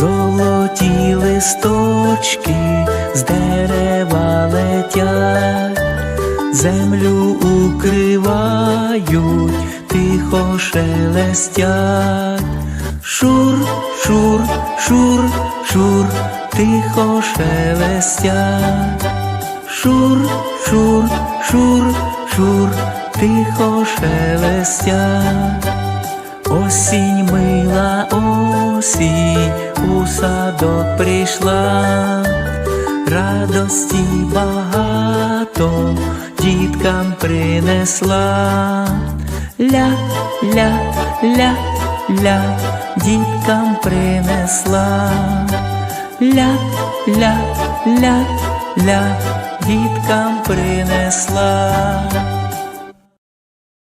Жовті листочки з дерева летять, землю укривають, тихо шелестять. Шур, шур, шур, шур, тихо шелестять. Шур, шур, шур, шур, тихо шелестять. Осінь мила осінь садок прийшла, радості багато діткам принесла. Ля, ля, ля, ля, діткам принесла. Ля, ля, ля, ля, діткам принесла.